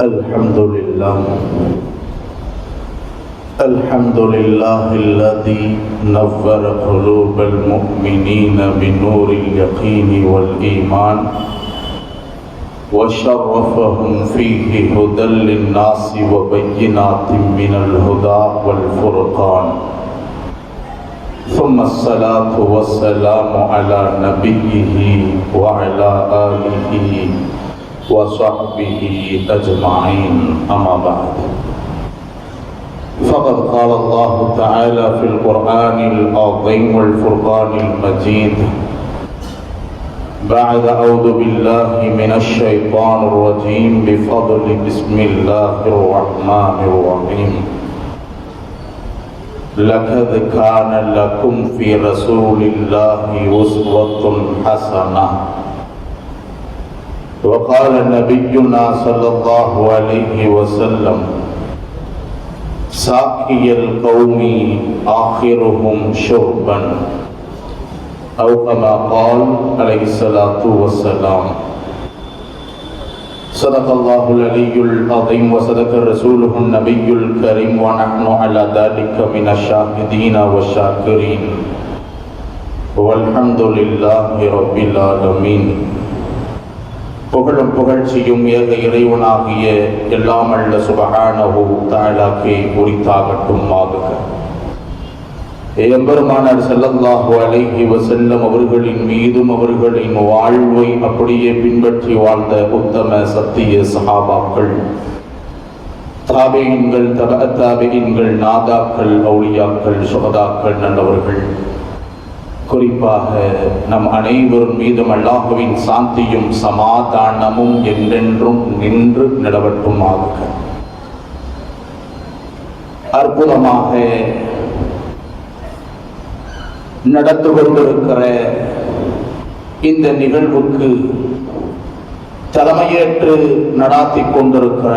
الحمد لله الحمد لله الذي نور قلوب المؤمنين بنور اليقين والإيمان وشرفهم فيه هدى للناس وبينات من الهدى والفرقان ثم الصلاة والسلام على نبيه وعلى آله وصحبه أجمعين أما بعد. فقد قال الله تعالى في القرآن العظيم والفرقان المجيد بعد أعوذ بالله من الشيطان الرجيم بفضل بسم الله الرحمن الرحيم. لقد كان لكم في رسول الله أسوة حسنة. وقال نبينا صلى الله عليه وسلم، ساقي القوم آخرهم شربا. أو كما قال عليه الصلاة والسلام، صدق الله العلي العظيم وصدق رسوله النبي الكريم ونحن على ذلك من الشاهدين والشاكرين. والحمد لله رب العالمين. புகழும் புகழ்ச்சியும் ஏக இறைவனாகிய எல்லாமல்ல சுபஹானஹு தஆலாக்கே உரித்தாகட்டும் ஆகுக எம்பெருமானார் செல்லல்லாஹு அலைஹி வசல்லம் அவர்களின் மீதும் அவர்களின் வாழ்வை அப்படியே பின்பற்றி வாழ்ந்த உத்தம சத்திய சஹாபாக்கள் தாபேயின்கள் தப தாபேயின்கள் நாதாக்கள் அவுளியாக்கள் சுகதாக்கள் நல்லவர்கள். குறிப்பாக நம் அனைவரும் மீதும் அல்லாஹுவின் சாந்தியும் சமாதானமும் என்றென்றும் நின்று நிலவட்டுமாக. அற்புதமாக நடந்து கொண்டிருக்கிற இந்த நிகழ்வுக்கு தலைமையேற்று நடாத்தி கொண்டிருக்கிற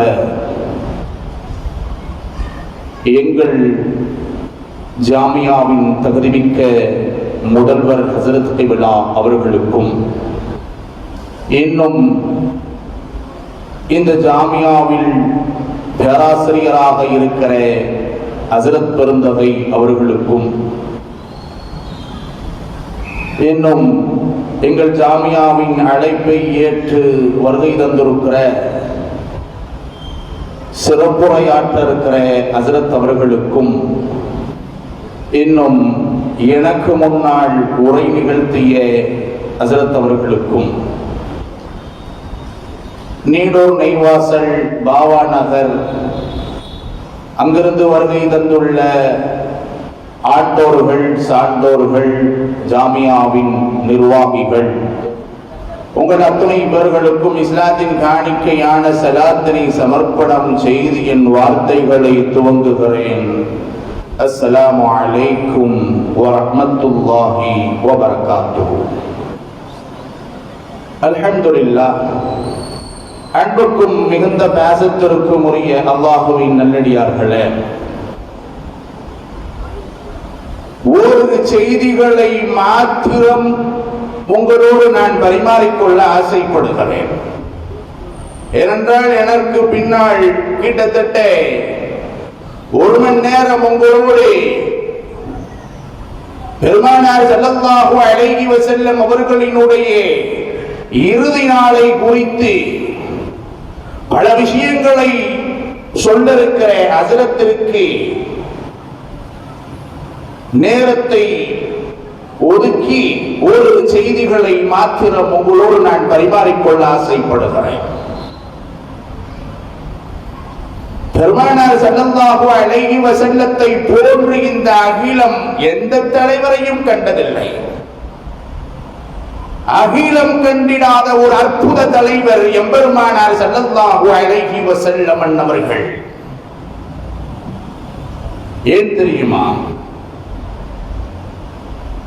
எங்கள் ஜாமியாவின் தகுதிமிக்க முதல்வர் ஹசரத் விழா அவர்களுக்கும். இன்னும் இந்த ஜாமியாவில் பேராசிரியராக இருக்கிற ஹசரத் பெருந்தகை அவர்களுக்கும். இன்னும் எங்கள் ஜாமியாவின் அழைப்பை ஏற்று வருகை தந்திருக்கிற சிறப்புரையாற்ற இருக்கிற ஹசரத் அவர்களுக்கும். இன்னும் எனக்கு முன்னால் உரை நிகழ்த்திய அசரத் அவர்களுக்கும் நீடூர் நெய்வாசல் பாவா நகர் அங்கிருந்து வருகை தந்துள்ள ஆட்டோர்கள் சான்றோர்கள் ஜாமியாவின் நிர்வாகிகள் உங்கள் அத்துணை பேர்களுக்கும் இஸ்லாத்தின் காணிக்கையான சலாத்தினை சமர்ப்பணம் செய்து என் வார்த்தைகளை துவங்குகிறேன். அஸ்ஸலாமு அலைக்கும் வரஹ்மத்துல்லாஹி வபரகாத்துஹு அல்ஹம்துலில்லாஹ் அன்புக்கும் மிகுந்த பாசத்திற்கும் உரிய அல்லாஹுவின் நல்லடியார்களே. ஒரு செய்திகளை மாத்திரம் உங்களோடு நான் பரிமாறிக்கொள்ள ஆசைப்படுகிறேன். ஏனென்றால் எனக்கு பின்னால் கிட்டத்தட்ட ஒரு மணி நேரம் உங்களோடு பெருமானார் ஸல்லல்லாஹு அழகி செல்லும் அவர்களினுடைய இறுதி நாளை குறித்து பல விஷயங்களை சொல்ல இருக்கிற நேரத்தை ஒதுக்கி ஒரு செய்திகளை மாத்திரம் உங்களோடு நான் பரிமாறிக்கொள்ள ஆசைப்படுகிறேன். பெருமானார் சல்லல்லாஹு அலைஹி வசல்லத்தை போன்று இந்த அகிலம் எந்த தலைவரையும் கண்டதில்லை. அகிலம் கண்டிடாத ஒரு அற்புத தலைவர் எம்பெருமானார் சல்லல்லாஹு அலைஹி வசல்லம் அண்ணவர்கள் ஏன் தெரியுமா?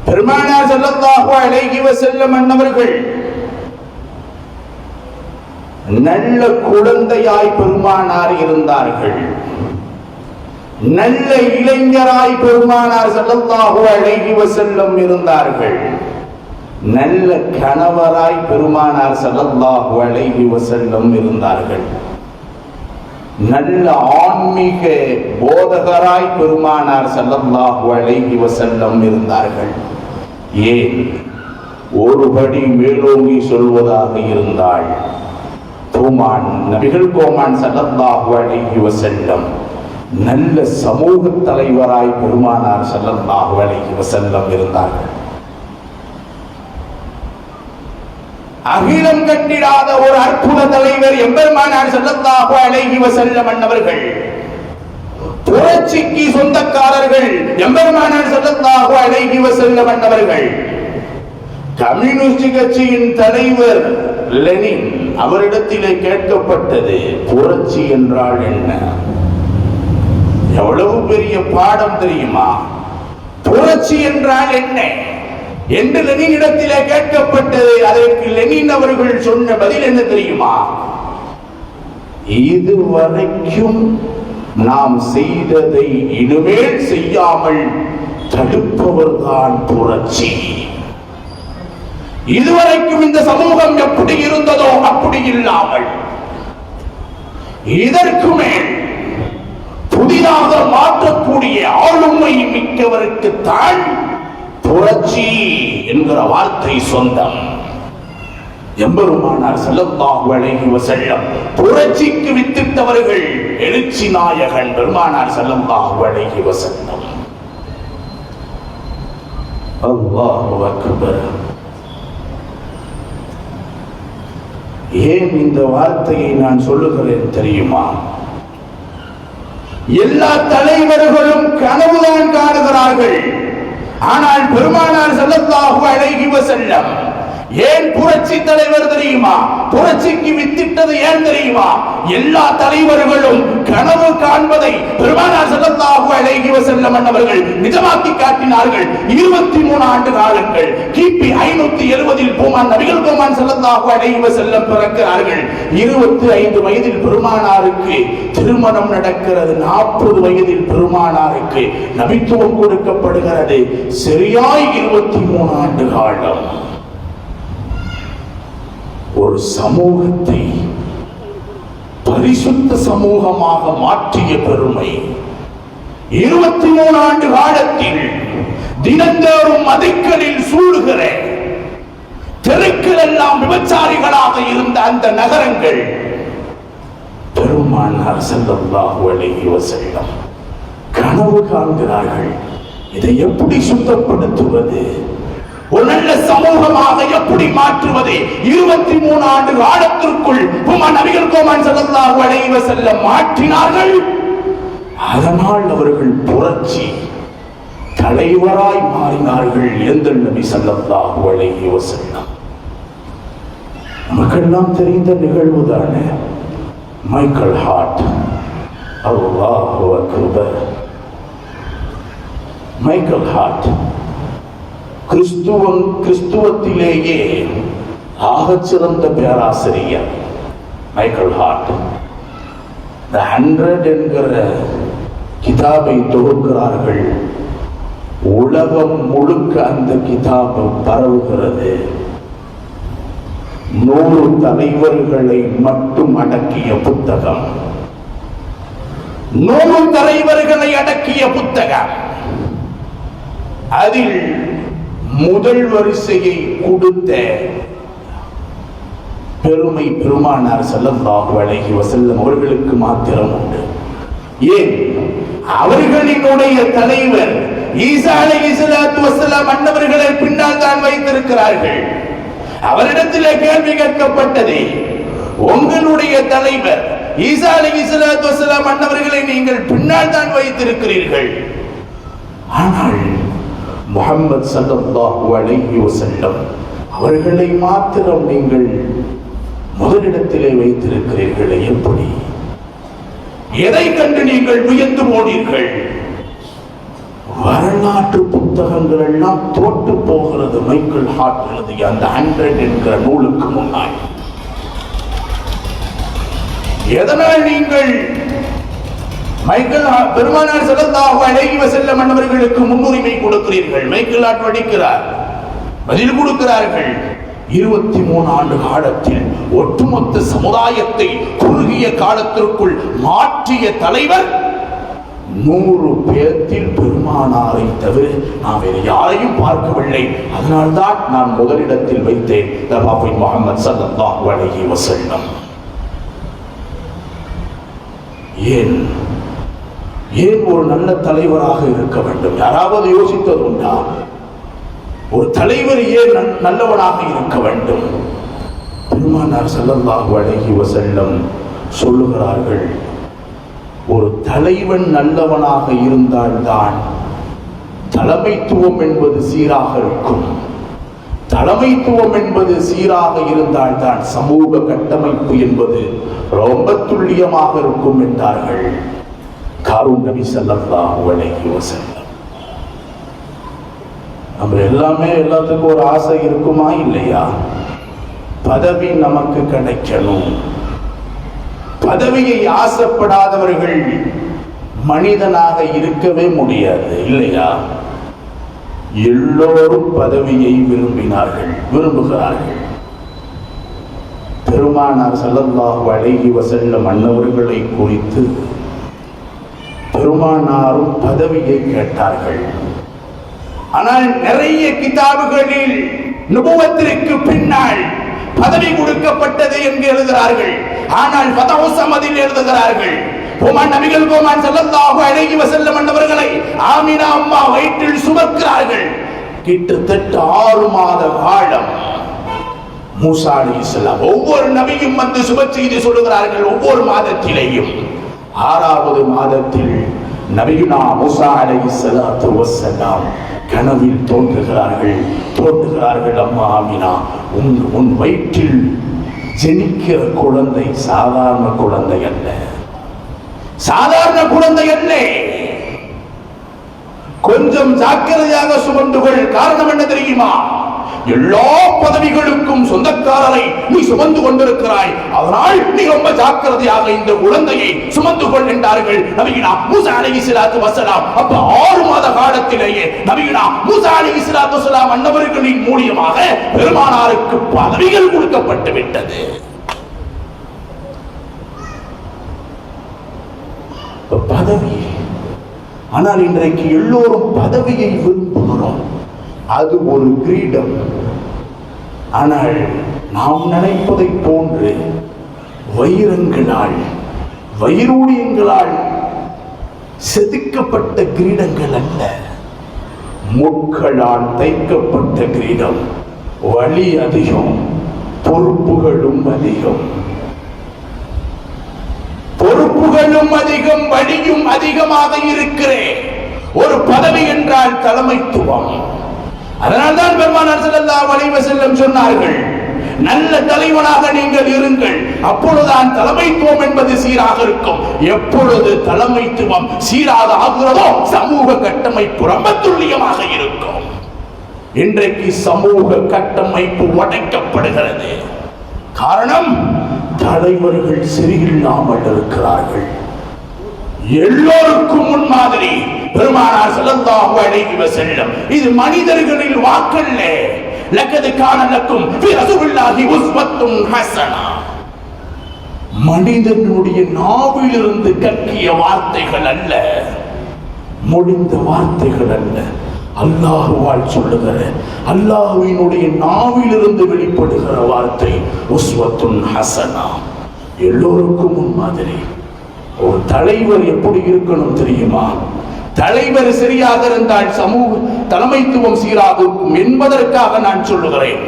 பெருமானார் சல்லல்லாஹு அலைஹி வசல்லம் அண்ணவர்கள் நல்ல குழந்தையாய் பெருமானார் இருந்தார்கள். நல்ல இளைஞராய் பெருமானார் ஸல்லல்லாஹு அழகி வசல்லம் இருந்தார்கள். நல்ல கணவராய் பெருமானார் ஸல்லல்லாஹு அழகி வசல்லம் இருந்தார்கள். நல்ல ஆன்மீக போதகராய் பெருமானார் ஸல்லல்லாஹு அழகி வசல்லம் இருந்தார்கள். ஏன்? ஒருபடி மேலோங்கி சொல்வதாக இருந்தாள் கோமான் நபிகள் கோமான் சல்லல்லாஹு அலைஹி வஸல்லம். நல்ல சமூக தலைவராய் பெருமானார் சல்லல்லாஹு அலைஹி வஸல்லம் இருந்தார்கள். அகிலம் கண்டிடாத ஒரு அற்புத தலைவர் எம்பெருமானார் சல்லல்லாஹு அலைஹி வஸல்லம் அன்னவர்கள். புரட்சிக்கு சொந்தக்காரர்கள் எம்பெருமானார் சல்லல்லாஹு அலைஹி வஸல்லம் அன்னவர்கள். கம்யூனிஸ்ட் கட்சியின் தலைவர் லெனின். அவரிடத்திலே கேட்கப்பட்டது புரட்சி என்றால் என்ன? எவ்வளவு பெரிய பாடம் தெரியுமா? புரட்சி என்றால் என்ன? என்று லெனின் இடத்திலே கேட்கப்பட்டது அதற்கு லெனின் அவர்கள் சொன்ன பதில் என்ன தெரியுமா? இதுவரைக்கும் நாம் செய்ததை இனிமேல் செய்யாமல் தடுப்பவர்தான் புரட்சி இதுவரைக்கும் இந்த சமூகம் எப்படி இருந்ததோ அப்படி இல்லாமல் இதற்கு மேல் புதிதாக மாற்றக்கூடிய ஆளுமை மிக்கவருக்குத்தான் புரட்சி என்கிற வார்த்தை சொந்தம். எம்பெருமானார் ஸல்லல்லாஹு அலைஹி செல்லம் புரட்சிக்கு வித்திட்டவர்கள் எழுச்சி நாயகன் பெருமானார் செல்லம்பாக அலைஹி செல்லம் அல்லாஹ் அக்பர். ஏன் இந்த வார்த்தையை நான் சொல்லுகிறேன் தெரியுமா? எல்லா தலைவர்களும் கனவுதான் காணுகிறார்கள். ஆனால் பெருமானார் ஸல்லல்லாஹு அலைஹி செல்லம் ஏன் புரட்சி தலைவர் தெரியுமா? புரட்சிக்கு வித்திட்டது ஏன் தெரியுமா? எல்லா தலைவர்களும் கனவு காண்பதை பெருமானார் ஸல்லல்லாஹு அலைஹி வஸல்லம் அவர்கள் நிஜமாக்கி காட்டினார்கள். 23 ஆண்டு காலங்கள் கிபி ஐநூத்தி எழுபதில் பூமான் நபிகள் பூமான் ஸல்லல்லாஹு அலைஹி வஸல்லம் பிறக்கிறார்கள். 25 வயதில் பெருமானாருக்கு திருமணம் நடக்கிறது. 40 வயதில் பெருமானாருக்கு நபித்துவம் கொடுக்கப்படுகிறது. சரியாய் 23 ஆண்டு காலம். ஒரு சமூகத்தை பரிசுத்த சமூகமாக மாற்றிய பெருமை. இருபத்தி மூணு ஆண்டு காலத்தில் தினந்தோறும் மதிக்கலில் சூடுகிற தெருக்கள் எல்லாம் விபச்சாரிகளாக இருந்த அந்த நகரங்கள் பெருமானார் ஸல்லல்லாஹு அலைஹி வஸல்லம் கனவு காண்கிறார்கள். இதை எப்படி சுத்தப்படுத்துவது? ஒரு நல்ல சமூகமாக எப்படி மாற்றுவது? இருபத்தி மூணு ஆண்டு காலத்திற்குள் உமா நபிகள் கோமான் ஸல்லல்லாஹு அலைஹி செல்ல மாற்றினார்கள். அதனால் அவர்கள் புரட்சி தலைவராய் மாறினார்கள் எந்த நபி ஸல்லல்லாஹு அலைஹி வஸல்லம். நமக்கெல்லாம் தெரிந்த நிகழ்வு தானே? மைக்கேல் ஹார்ட் அல்லாஹு அக்பர் மைக்கேல் ஹார்ட் கிறிஸ்துவம் கிறிஸ்துவத்திலேயே ஆகச்சிறந்த பேராசிரியர் மைக்கேல் ஹார்ட் த ஹண்ட்ரட் என்கிற கிதாபை தொகுக்கிறார்கள். உலகம் முழுக்க அந்த கிதாபு பரவுகிறது. நூறு தலைவர்களை மட்டும் அடக்கிய புத்தகம். நூறு தலைவர்களை அடக்கிய புத்தகம். அதில் முதல் வரிசையை கொடுத்த பெருமை பெருமானார் ஸல்லல்லாஹு அழகி வசல்லம் அவர்களுக்கு மாத்திரம் உண்டு. ஏன்? அவர்களினுடைய தலைவர் ஈசா அலைஹிஸ்ஸலாத்து வஸலாம் அன்னவர்களை பின்னால் தான் வைத்திருக்கிறார்கள். அவரிடத்திலே கேள்வி கேட்கப்பட்டது உங்களுடைய தலைவர் ஈசா அலைஹிஸ்ஸலாத்து வசலாம் அன்னவர்களை நீங்கள் பின்னால் தான் வைத்திருக்கிறீர்கள். ஆனால் முகமது சல்லாஹு அலைஹி வஸல்லம். அவர்களை மாத்திரம் நீங்கள் முதலிடத்திலே வைத்திருக்கிறீர்கள் எப்படி? எதை கண்டு நீங்கள் வியந்து போனீர்கள்? வரலாற்று புத்தகங்கள் எல்லாம் தோற்று போகிறது மைக்கேல் ஹார்ட் எழுதிய அந்த ஹண்ட்ரட் என்கிற நூலுக்கு முன்னாடி. எதனால் நீங்கள் மைக்கேல் பெருமானார் செல்லத்தாக அழகி செல்ல மன்னவர்களுக்கு முன்னுரிமை கொடுக்கிறீர்கள். மைக்கேல் ஆட் வடிக்கிறார் பதில் கொடுக்கிறார்கள். இருபத்தி மூணு ஆண்டு காலத்தில் ஒட்டுமொத்த சமுதாயத்தை குறுகிய காலத்திற்குள் மாற்றிய தலைவர் நூறு பேர்த்தில் பெருமானாரை தவிர நான் வேறு யாரையும் பார்க்கவில்லை. அதனால்தான் நான் முதலிடத்தில் வைத்தேன். நபாபி முகமது சல்லா அலைஹி வசல்லம் ஏன்? ஏன் ஒரு நல்ல தலைவராக இருக்க வேண்டும்? யாராவது யோசித்தது உண்டா? ஒரு தலைவர் ஏன் நல்லவனாக இருக்க வேண்டும்? பெருமானார் ஸல்லல்லாஹு அழகி வசல்லம் சொல்லுகிறார்கள் ஒரு தலைவன் நல்லவனாக இருந்தால்தான் தலைமைத்துவம் என்பது சீராக இருக்கும். தலைமைத்துவம் என்பது சீராக இருந்தால்தான் சமூக கட்டமைப்பு என்பது ரொம்ப துல்லியமாக இருக்கும் என்றார்கள். காரூன் நபி ஸல்லல்லாஹு அலைஹி வஸல்லம். நம்ம எல்லாமே எல்லாத்துக்கும் ஒரு ஆசை இருக்குமா இல்லையா? பதவி நமக்கு கிடைக்கணும். பதவியை ஆசைப்படாதவர்கள் மனிதனாக இருக்கவே முடியாது இல்லையா? எல்லோரும் பதவியை விரும்பினார்கள் விரும்புகிறார்கள். பெருமானார் ஸல்லல்லாஹு அழகி வசல்ல மன்னவர்களை குறித்து பெருமானாரும் பதவியை கேட்டார்கள். ஆனால் நிறைய கிதாபுகளில் நுபுவத்திற்கு பின்னால் பதவி கொடுக்கப்பட்டது என்று எழுதுகிறார்கள். ஆனால் பதவசமதில் எழுதுகிறார்கள். கோமான் நபிகள் கோமான் செல்லந்தாக அழகி வசல்ல மன்னவர்களை ஆமினா அம்மா வயிற்றில் சுமக்கிறார்கள். கிட்டத்தட்ட ஆறு மாத காலம் மூசா இஸ்லாம் ஒவ்வொரு நபியும் வந்து சுப செய்தி சொல்லுகிறார்கள் ஒவ்வொரு மாதத்திலேயும். ஆறாவது மாதத்தில் நபியுனா மூசா சலாத்து வசலாம் கனவில் தோன்றுகிறார்கள் தோன்றுகிறார்கள் அம்மா ஆமினா. உன் உன் வயிற்றில் ஜெனிக்கிற குழந்தை சாதாரண குழந்தை அல்ல. சாதாரண குழந்தை அல்ல. கொஞ்சம் ஜாக்கிரதையாக சுமந்து கொள். காரணம் என்ன தெரியுமா? எல்லா பதவிகளுக்கும் சொந்தக்காரரை நீ சுமந்து கொண்டிருக்கிறாய். அதனால் நீ ரொம்ப ஜாக்கிரதையாக இந்த குழந்தையை சுமந்து கொள் என்றார்கள் நபியினா மூசா இஸ்லாத்து வசலாம் அப்ப ஆறு மாத காலத்திலேயே நபியினா மூசா சிராத்து வசலாம் அன்னவர்களின் மூலியமாக பெருமானாருக்கு பதவிகள் கொடுக்கப்பட்டு விட்டது. பதவி. ஆனால் இன்றைக்கு எல்லோரும் பதவியை விரும்புகிறோம். அது ஒரு கிரீடம். ஆனால் நாம் நினைப்பதைப் போன்று வைரங்களால் வைரூடியங்களால் செதுக்கப்பட்ட கிரீடங்கள் அல்ல. முட்களால் தைக்கப்பட்ட கிரீடம். வலி அதிகம் பொறுப்புகளும் அதிகம். பொறுப்புகளும் அதிகம் வழியும் அதிகமாக இருக்கிறேன் ஒரு பதவி என்றால் தலைமைத்துவம். அதனால்தான் பெருமானார் ஸல்லல்லாஹு அலைஹி செல்லும் சொன்னார்கள் நல்ல தலைவனாக நீங்கள் இருங்கள். அப்பொழுதுதான் தலைமைத்துவம் என்பது சீராக இருக்கும். எப்பொழுது தலைமைத்துவம் சீராக ஆகிறதோ சமூக கட்டமைப்பு ரொம்ப துல்லியமாக இருக்கும். இன்றைக்கு சமூக கட்டமைப்பு உடைக்கப்படுகிறது. காரணம் தலைவர்கள் சரியில்லாமல் இருக்கிறார்கள். எல்லோருக்கும் முன்மாதிரி பெருமானார் ஸல்லல்லாஹு அலைஹி செல்லும் இது மனிதர்களில் வாக்கல்ல. லக்கது காணலக்கும் உஸ்வத்தும் ஹசனா உஸ்வத்துன் மனிதனுடைய நாவிலிருந்து கட்டிய வார்த்தைகள் அல்ல முடிந்த வார்த்தைகள் அல்ல. அல்லாஹுவால் சொல்லுகிற அல்லாஹுவினுடைய நாவிலிருந்து வெளிப்படுகிற வார்த்தை உஸ்வத்துன் ஹசனா எல்லோருக்கும் முன்மாதிரி ஒரு தலைவர் எப்படி இருக்கணும் தெரியுமா? தலைவர் சரியாக இருந்தால் சமூக தலைமைத்துவம் சீராக இருக்கும் என்பதற்காக நான் சொல்லுகிறேன்.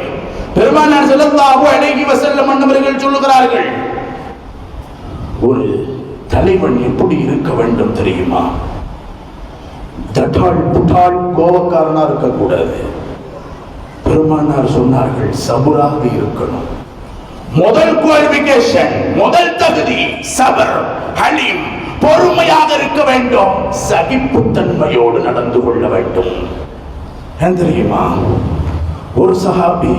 பெருமானார் செல்லந்தாவோ அழகி வசல்ல மன்னவர்கள் சொல்லுகிறார்கள் ஒரு தலைவன் எப்படி இருக்க வேண்டும் தெரியுமா? தட்டால் புட்டால் கோபக்காரனா இருக்கக்கூடாது. பெருமானார் சொன்னார்கள் சபுராக இருக்கணும். முதல் குவாலிபிகேஷன் முதல் தகுதி சபர். ஹலீம் பொறுமையாக இருக்க வேண்டும். சகிப்புத்தன்மையோடு நடந்து கொள்ள வேண்டும். தெரியுமா? ஒரு சஹாபி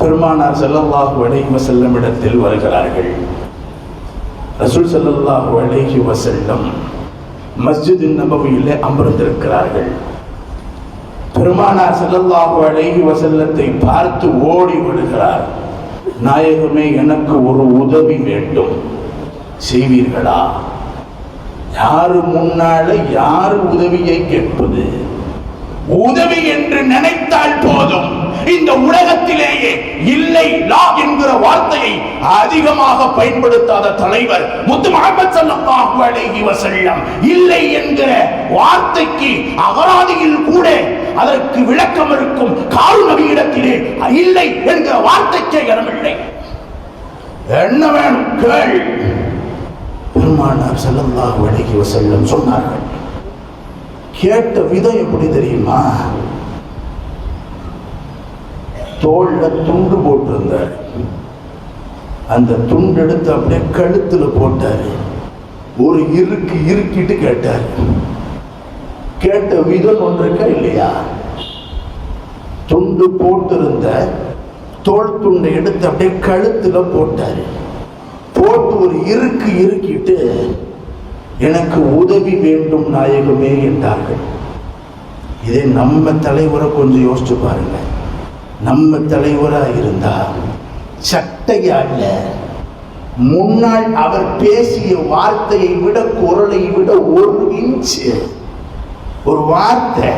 பெருமானார் செல்லல்லாஹு அலைஹி வஸல்லம் இடத்தில் வருகிறார்கள். ரசூல் செல்லல்லாஹு அலைஹி வசல்லம் மஸ்ஜித் நபவியிலே அமர்ந்திருக்கிறார்கள். பெருமானார் செல்லல்லாஹு அலைஹி வசல்லத்தை பார்த்து ஓடி விடுகிறார். நாயகமே எனக்கு ஒரு உதவி வேண்டும். செய்வீர்களா? யாரு முன்னால யாரு உதவியை கேட்பது? உதவி என்று நினைத்தால் போதும். இந்த உலகத்திலேயே இல்லை லா என்கிற வார்த்தையை அதிகமாக பயன்படுத்தாத தலைவர் முத்து முகமது சல்லாஹு அலைஹி வசல்லம் இல்லை என்கிற வார்த்தைக்கு அகராதியில் கூட அதற்கு விளக்கம் இருக்கும் காரு நபியிடத்திலே இல்லை என்கிற வார்த்தைக்கே இடமில்லை. என்ன வேணும்? கேள். பெருமானார் ஸல்லல்லாஹு அலைஹி வஸல்லம் சொன்னார்கள். கேட்ட விதம் எப்படி தெரியுமா? தோல்ல துண்டு போட்டிருந்தார். அந்த துண்டு எடுத்து அப்படியே கழுத்துல போட்டார். ஒரு இருக்கு இருக்கிட்டு கேட்டார். கேட்ட விதம் ஒன்றுக்கா இருக்கா இல்லையா? துண்டு போட்டிருந்த தோல் துண்டை எடுத்து அப்படியே கழுத்துல போட்டாரு. போட்டு ஒரு இருக்கு இருக்கிட்டு எனக்கு உதவி வேண்டும் நாயகமே என்றார்கள். இதே நம்ம தலைவரை கொஞ்சம் யோசிச்சு பாருங்க. நம்ம தலைவரா இருந்தா சட்டையால முன்னால் அவர் பேசிய வார்த்தையை விட குரலை விட ஒரு இன்ச்சு ஒரு வார்த்தை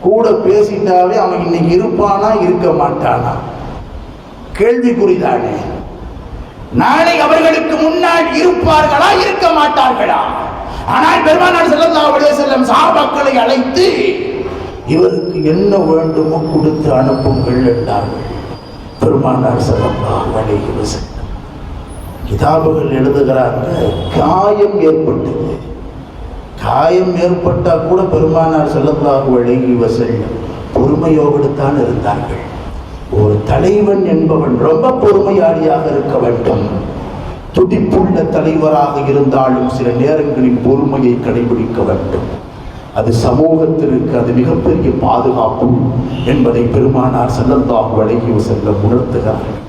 கூட பேசிட்டாவே அவன் இன்னைக்கு இருப்பானா இருக்க மாட்டானா? கேள்விக்குறிதானே நாளை அவர்களுக்கு முன்னால் இருப்பார்களா இருக்க மாட்டார்களா? ஆனால் பெருமானார் ஸல்லல்லாஹு அலைஹி வஸல்லம் சஹாபாக்களை அழைத்து இவருக்கு என்ன வேண்டுமோ கொடுத்து அனுப்புங்கள் என்றார்கள். பெருமானார் ஸல்லல்லாஹு அலைஹி வஸல்லம் கிதாபுகள் எழுதுகிறாங்க. காயம் ஏற்பட்டது. காயம் ஏற்பட்டால் கூட பெருமானார் ஸல்லல்லாஹு அழகி வசல் பொறுமையோடு தான் இருந்தார்கள். ஒரு தலைவன் என்பவன் ரொம்ப பொறுமையாளியாக இருக்க வேண்டும். துடிப்புள்ள தலைவராக இருந்தாலும் சில நேரங்களில் பொறுமையை கடைபிடிக்க வேண்டும். அது சமூகத்திற்கு அது மிகப்பெரிய பாதுகாப்பு என்பதை பெருமானார் செல்லந்தாகு அலைஹி செல்ல உணர்த்துகிறார்கள்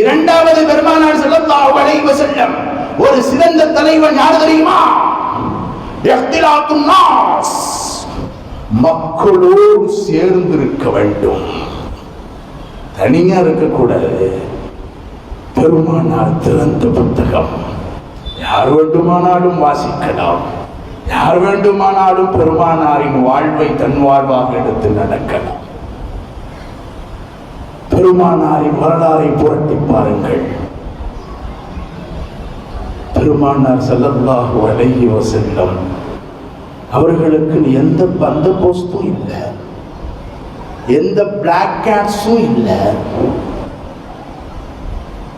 இரண்டாவது பெருமானார் செல்லந்தாகு அலைஹி செல்லம் ஒரு சிறந்த தலைவன் யார் தெரியுமா? மக்களோடு சேர்ந்திருக்க வேண்டும். தனியா இருக்கக்கூடாது. பெருமானார் திறந்த புத்தகம். யார் வேண்டுமானாலும் வாசிக்கலாம். யார் வேண்டுமானாலும் பெருமானாரின் வாழ்வை தன் வாழ்வாக எடுத்து நடக்கலாம். பெருமானாரின் வரலாறை புரட்டி பாருங்கள். பெருமானார் ஸல்லல்லாஹு அலைஹி வஸல்லம் அவர்களுக்கு எந்த பந்த போஸ்தும் இல்லை. எந்த பிளாக் கேட்ஸும் இல்லை.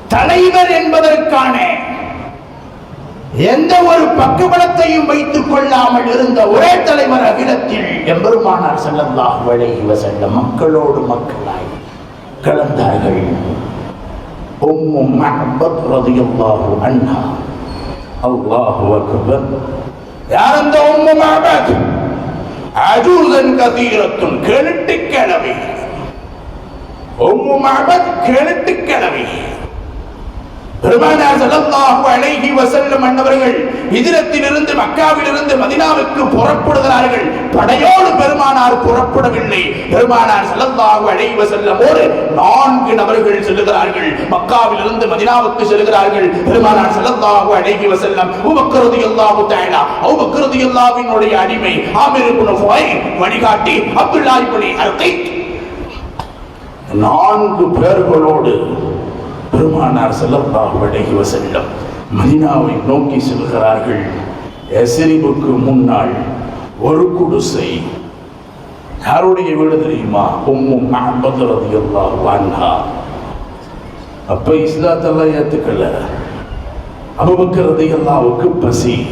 தலைவர் என்பதற்கான எந்த ஒரு பக்கபலத்தையும் வைத்துக் கொள்ளாமல் இருந்த ஒரே தலைவர் அகிலத்தில் எம்பெருமானார் செல்லந்தாக வழங்கி செல்ல மக்களோடு மக்களாய் கலந்தார்கள். உம்மு மஹ்பத் ரலியல்லாஹு அண்ணா அல்லாஹு அக்பர். யார் அந்த உம்மு மஹ்பத்? அஜூசன் கதீரத்துன் கிழட்டு உம்மு மஹ்பத் கிழட்டு பெருமானார் ஸல்லல்லாஹு அலைஹி வஸல்லம் அன்னவர்கள் ஹிஜ்ரத்திலிருந்து மக்காவிலிருந்து மதினாவுக்கு புறப்படுகிறார்கள். படையோடு பெருமானார் புறப்படவில்லை. பெருமானார் ஸல்லல்லாஹு அலைஹி வஸல்லம் ஒரு நான்கு நபர்கள் செல்லுகிறார்கள். மக்காவிலிருந்து மதினாவுக்கு செல்கிறார்கள் பெருமானார் ஸல்லல்லாஹு அலைஹி வஸல்லம். அபூபக்கர் ரலியல்லாஹு தஆலா அபூபக்கர் ரலியல்லாஹுவினுடைய அடிமை ஆமிர் இப்னு வழிகாட்டி அப்துல்லாஹ் இப்னு அல்கைத் நான்கு பேர்களோடு பெருமானார் செல்லப்பாக அலைஹி வஸல்லம் மதினாவை நோக்கி செல்கிறார்கள். எஸ்ரிபுக்கு முன்னால் ஒரு குடிசை யாருடைய வீடு தெரியுமா? உம்மும் மஹபத் எல்லா அன்ஹா. அப்ப இஸ்லாத்தெல்லாம் ஏத்துக்கல. அபுபக்கர் எல்லாவுக்கு பசி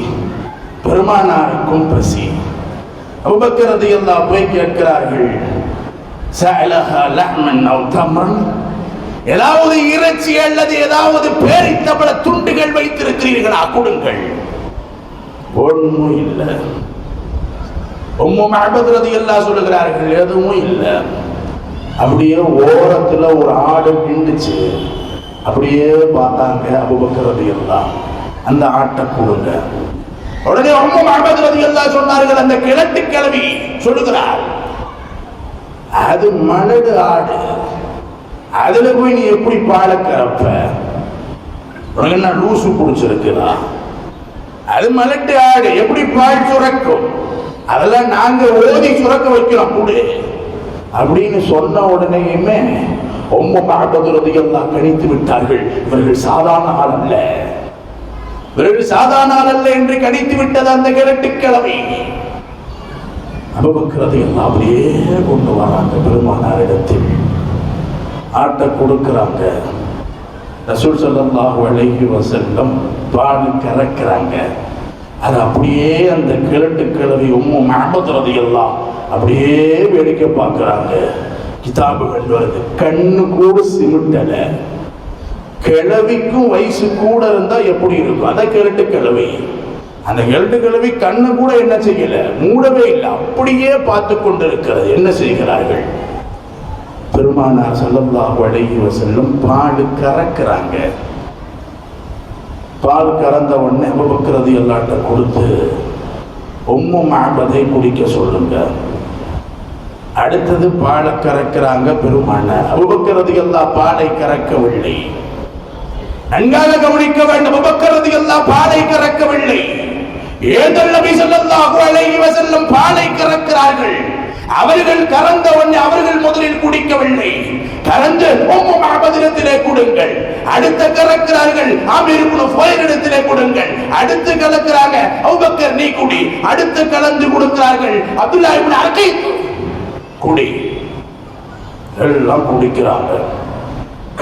பெருமானாருக்கும் பசி. அபுபக்கர் எல்லா போய் கேட்கிறார்கள் சஅலஹா லஹ்மன் அவ் ஏதாவது இறைச்சி அல்லது ஏதாவது பேரித்தபல துண்டுகள் வைத்திருக்கிறீர்களா? கொடுங்கள். ஒண்ணும் இல்லை. உம்மு மஹபத் எல்லாம் சொல்லுகிறார்கள் எதுவும் இல்லை. அப்படியே ஓரத்துல ஒரு ஆடு நின்றுச்சு. அப்படியே பார்த்தாங்க அபுபக்கர் எல்லாம் அந்த ஆட்டை கொடுங்க. உடனே உம்மு மஹபத் எல்லாம் சொன்னார்கள் அந்த கிழட்டு கிழவி சொல்லுகிறார் அது மனது ஆடு. அதுல போய் நீ எப்படி பாலை கறப்ப? உனக்கு என்ன லூசு பிடிச்சிருக்குதா? அது மலட்டு ஆடு. எப்படி பால் சுரக்கும்? அதெல்லாம் நாங்க ஓதி சுரக்க வைக்கிறோம். கூடு. அப்படின்னு சொன்ன உடனேயுமே ரொம்ப மகபதுரதி எல்லாம் கணித்து விட்டார்கள். இவர்கள் சாதாரண ஆள் அல்ல. இவர்கள் சாதாரண ஆள் அல்ல என்று கணித்து விட்டது அந்த கிழட்டுக்கிழமை அனுபவிக்கிறது எல்லாம் அப்படியே கொண்டு வராங்க பெருமானாரிடத்தில். ஆட்டை கொடுக்குறாங்க. ரசூல் ஸல்லல்லாஹு அலைஹி வசல்லம் பாடு கறக்கிறாங்க அது அப்படியே அந்த கிழட்டு கிழவி உம்மு மஹமத் எல்லாம் அப்படியே வேடிக்கை பார்க்குறாங்க. கிதாபுகள் வருது. கண்ணு கூட சிமிட்டலை. கிழவிக்கும் வயசு கூட இருந்தால் எப்படி இருக்கும்? அதான் கிழட்டு கிழவி. அந்த கிழட்டு கிழவி கண்ணு கூட என்ன செய்யலை? மூடவே இல்லை. அப்படியே பார்த்து கொண்டு இருக்கிறது என்ன செய்கிறார்கள்? பெருமானார் ஸல்லல்லாஹு அலைஹி செல்லும் பால் கறக்கிறாங்க. பால் கறந்த உடனே அபுபக்கரது எல்லாட்ட கொடுத்து உம்மு மாபதை குடிக்க சொல்லுங்க. அடுத்தது பாலை கறக்கிறாங்க பெருமானார். அபுபக்கரது எல்லா பாலை கறக்கவில்லை. நன்காக கவனிக்க வேண்டும். அபுபக்கரது எல்லா பாலை கறக்கவில்லை. ஏதல் நபி ஸல்லல்லாஹு அலைஹி வஸல்லம் பாலை கறக்கிறார்கள். அவர்கள் கறந்த உடனே அவர்கள் முதலில் குடிக்கவில்லை. கறந்து உம்மு மஹபதிடத்திலே கொடுங்கள். அடுத்து கலக்கிறார்கள் ஆமீர் இப்னு கொடுங்கள். அடுத்து கலக்கிறாங்க அவுபக்கர் நீ குடி. அடுத்து கலந்து கொடுக்கிறார்கள் அப்துல்லா இப்னு குடி. எல்லாம் குடிக்கிறாங்க.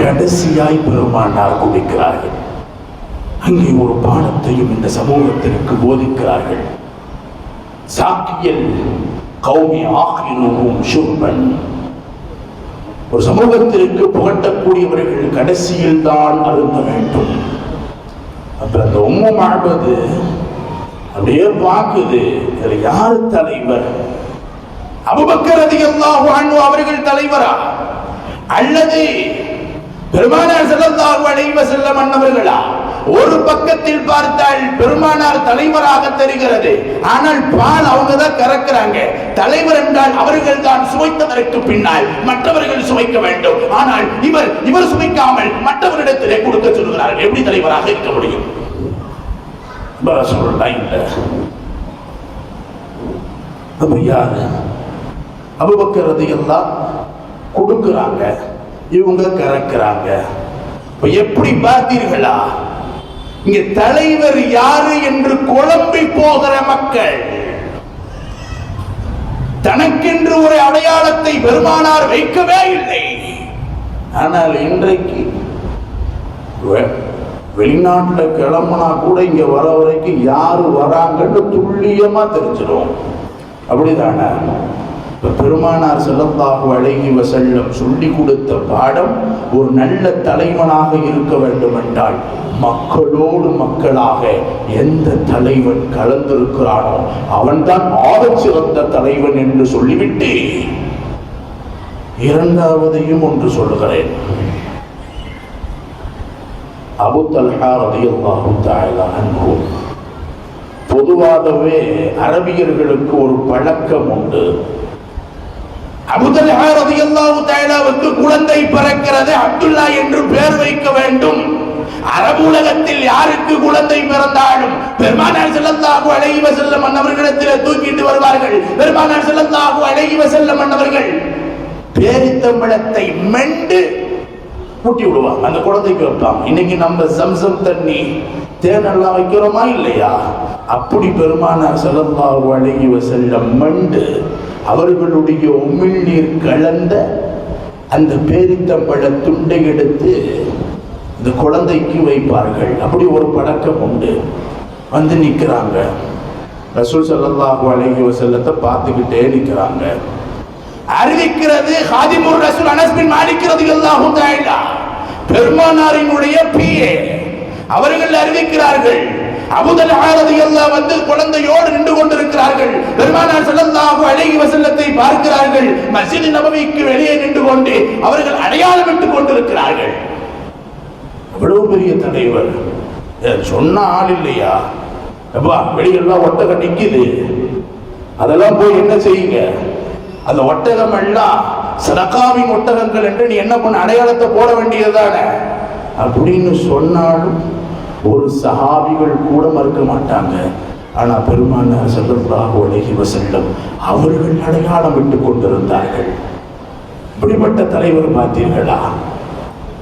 கடைசியாய் பெருமானார் குடிக்கிறார்கள். அங்கே ஒரு பாடத்தையும் இந்த சமூகத்திற்கு போதிக்கிறார்கள். சாக்கியல் கௌமி ஆகினும் சுர்பன் ஒரு சமூகத்திற்கு புகட்டக்கூடியவர்கள் கடைசியில் தான் அருந்த வேண்டும். அப்புறம் அந்த உம்மு மாழ்வது அப்படியே பார்க்குது இதில் யார் தலைவர்? அபுபக்கர் அதிகம்தான் வாழ்வு அவர்கள் தலைவரா? அல்லது பெருமானார் ஸல்லல்லாஹு அலைஹி செல்ல மன்னவர்களா ஒரு பக்கத்தில் பார்த்தால் பெருமானார் தலைவராக தெரிகிறது. ஆனால் பால் அவங்க தான் கறக்கிறாங்க. தலைவர் என்றால் அவர்கள் தான் சுவைத்ததற்கு பின்னால் மற்றவர்கள் சுவைக்க வேண்டும். ஆனால் இவர் இவர் சுவைக்காமல் மற்றவரிடத்திலே கொடுக்க சொல்கிறார்கள். எப்படி தலைவராக இருக்க முடியும்? ரசூலுல்லாஹ் அப்ப யாரு அபுபக்கர் எல்லாம் கொடுக்குறாங்க. இவங்க கறக்கிறாங்க. எப்படி பார்த்தீர்களா? இங்க தலைவர் யாரு என்று குழம்பி போகிற மக்கள். தனக்கென்று ஒரு அடையாளத்தை பெருமானார் வைக்கவே இல்லை. ஆனால் இன்றைக்கு வெ- கிளம்புனா கூட இங்க வர வரைக்கும் யாரு வராங்கன்னு துல்லியமா தெரிஞ்சிடும். அப்படிதானே? இப்போ பெருமானார் சிறப்பாக அலைஹி வசல்லம் சொல்லி கொடுத்த பாடம் ஒரு நல்ல தலைவனாக இருக்க வேண்டும் என்றால் மக்களோடு மக்களாக எந்த தலைவன் கலந்திருக்கிறானோ அவன்தான் ஆகச் சிறந்த தலைவன் என்று சொல்லிவிட்டு இரண்டாவதையும் ஒன்று சொல்லுகிறேன். அபு தல்ஹா ரலியல்லாஹு தஆலா பொதுவாகவே அரபியர்களுக்கு ஒரு பழக்கம் உண்டு. அபு தல்ஹா ரலியல்லாஹு குழந்தை பிறக்கிறது அப்துல்லா என்று பெயர் வைக்க வேண்டும். அரபு உலகத்தில் யாருக்கு குழந்தை பிறந்தாலும் பெருமானார் செல்லந்தாகு அழகி வசல்லம் மன்னவர்களிடத்தில் தூக்கிட்டு வருவார்கள். பெருமானார் செல்லந்தாகு அழகி வஸல்லம் மன்னவர்கள் பேரித்தம்பளத்தை மெண்டு கூட்டி விடுவாங்க. அந்த குழந்தைக்கு வைப்பாங்க. இன்னைக்கு நம்ம சம்சம் தண்ணி தேனெல்லாம் வைக்கிறோமா இல்லையா? அப்படி பெருமானார் செல்லந்தாகு அழகி வசல்லம் மெண்டு அவர்களுடைய உமிழ்நீர் கலந்த அந்த பேரித்தம்பழ துண்டை எடுத்து இந்த குழந்தைக்கு வைப்பார்கள். அப்படி ஒரு பழக்கம் உண்டு. வந்து நிற்கிறாங்க ரசூல் ஸல்லல்லாஹு அலைஹி வசல்லத்தை பார்த்துக்கிட்டே நிற்கிறாங்க அறிவிக்கிறது ஹாதிமுர் ரசூல் அனஸ்பின் பின் மாலிக் பெருமானாரினுடைய பிஏ அவர்கள் அறிவிக்கிறார்கள். அபுதல் ரலியல்லாஹு வந்து குழந்தையோடு நின்று கொண்டிருக்கிறார்கள். பெருமானார் ஸல்லல்லாஹு அழகி வசனத்தை பார்க்கிறார்கள். மஸ்ஜித் நபவிக்கு வெளியே நின்று கொண்டு அவர்கள் அடையாளமிட்டுக் கொண்டிருக்கிறார்கள். அவ்வளவு பெரிய தலைவர். ஏ, சொன்ன ஆள் இல்லையா? எப்பா வெளியெல்லாம் ஒட்டகம் நிக்குது. அதெல்லாம் போய் என்ன செய்யுங்க? அந்த ஒட்டகம் எல்லாம் சதகாவின் ஒட்டகங்கள் என்று நீ என்ன பண்ண அடையாளத்தை போட வேண்டியதுதானே? அப்படின்னு சொன்னாலும் ஒரு சஹாபிகள் கூட மறுக்க மாட்டாங்க. ஆனால் பெருமானார் ஸல்லல்லாஹு அலைஹி வசல்லம் அவர்கள் அடையாளம் விட்டு கொண்டிருந்தார்கள். இப்படிப்பட்ட தலைவர் பார்த்தீர்களா?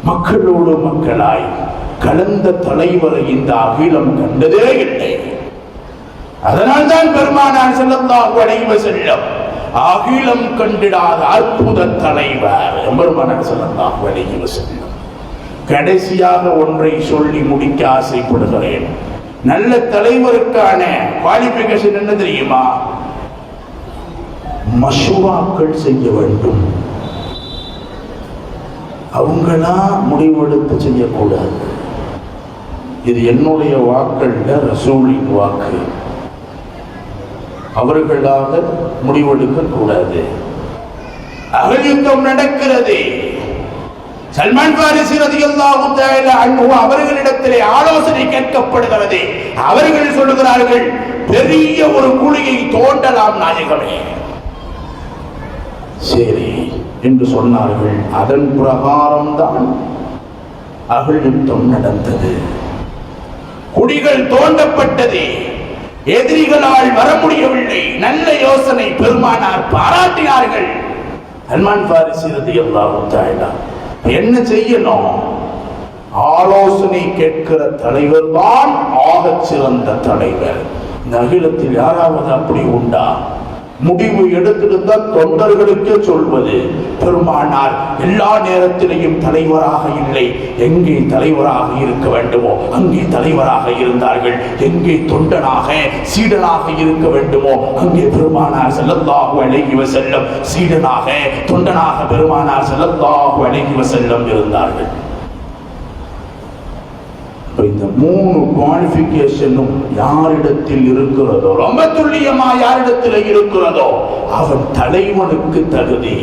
மக்களோடு மக்களாய் கலந்த தலைவரை இந்த அகிலம் கண்டதே இல்லை. அதனால் தான் பெருமானார் ஸல்லல்லாஹு உடைவ செல்லம் அகிலம் கண்டிடாத அற்புத தலைவர். பெருமானார் ஸல்லல்லாஹு அலைஹி வஸல்லம். கடைசியாக ஒன்றை சொல்லி முடிக்க ஆசைப்படுகிறேன். நல்ல தலைவருக்கான குவாலிபிகேஷன் என்ன தெரியுமா? மசுவாக்கள் செய்ய வேண்டும். அவங்களா முடிவெடுத்து செய்யக்கூடாது. இது என்னுடைய வாக்கல்ல ரசூலின் வாக்கு. அவர்களாக முடிவெடுக்க கூடாது அகழ்யுத்தம் நடக்கிறது. சல்மான் பாரிசி ரதியல்லாஹு தஆலா அன்ஹு அவர்களிடத்திலே ஆலோசனை கேட்கப்படுகிறது. அவர்கள் சொல்லுகிறார்கள் பெரிய ஒரு குழியை தோண்டலாம் நாயகமே. சரி என்று சொன்னார்கள். அதன் பிரகாரம் தான் அகழ்யுத்தம் நடந்தது. குடிகள் தோண்டப்பட்டது. எதிரிகளால் வர முடியவில்லை. நல்ல யோசனை பெருமானார் பாராட்டினார்கள். சல்மான் பாரிசி ரதியல்லாஹு தஆலா என்ன செய்யணும்? ஆலோசனை கேட்கிற தலைவர் தான் ஆகச் சிறந்த தலைவர். இந்த அகிலத்தில் யாராவது அப்படி உண்டா? முடிவு எடுத்திருந்த தொண்டர்களுக்கே சொல்வது பெருமானார் எல்லா நேரத்திலையும் தலைவராக இல்லை. எங்கே தலைவராக இருக்க வேண்டுமோ அங்கே தலைவராக இருந்தார்கள். எங்கே தொண்டனாக சீடனாக இருக்க வேண்டுமோ அங்கே பெருமானார் ஸல்லல்லாஹு அழகிவ செல்லும் சீடனாக தொண்டனாக பெருமானார் ஸல்லல்லாஹு அழகிவ செல்லும் இருந்தார்கள். இந்த மூணு குவாலிபிகேஷனும் யாரிடத்தில் இருக்கிறதோ ரொம்ப துல்லியமா யாரிடத்தில் இருக்கிறதோ அவன் தலைவனுக்கு தகுதி.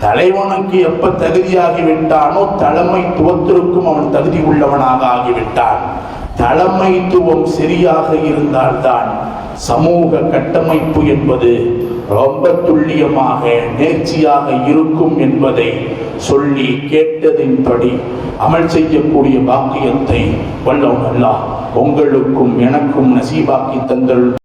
தலைவனுக்கு எப்ப தகுதியாகி விட்டானோ தலைமைத்துவத்திற்கும் அவன் தகுதி உள்ளவனாக ஆகிவிட்டான். தலைமைத்துவம் சரியாக இருந்தால்தான் சமூக கட்டமைப்பு என்பது ரொம்ப துல்லியமாக நேர்ச்சியாக இருக்கும் என்பதை சொல்லி கேட்டதின்படி அமல் செய்யக்கூடிய பாக்கியத்தை வல்லவன் அல்லாஹ் உங்களுக்கும் எனக்கும் நசீபாக்கி தந்தல்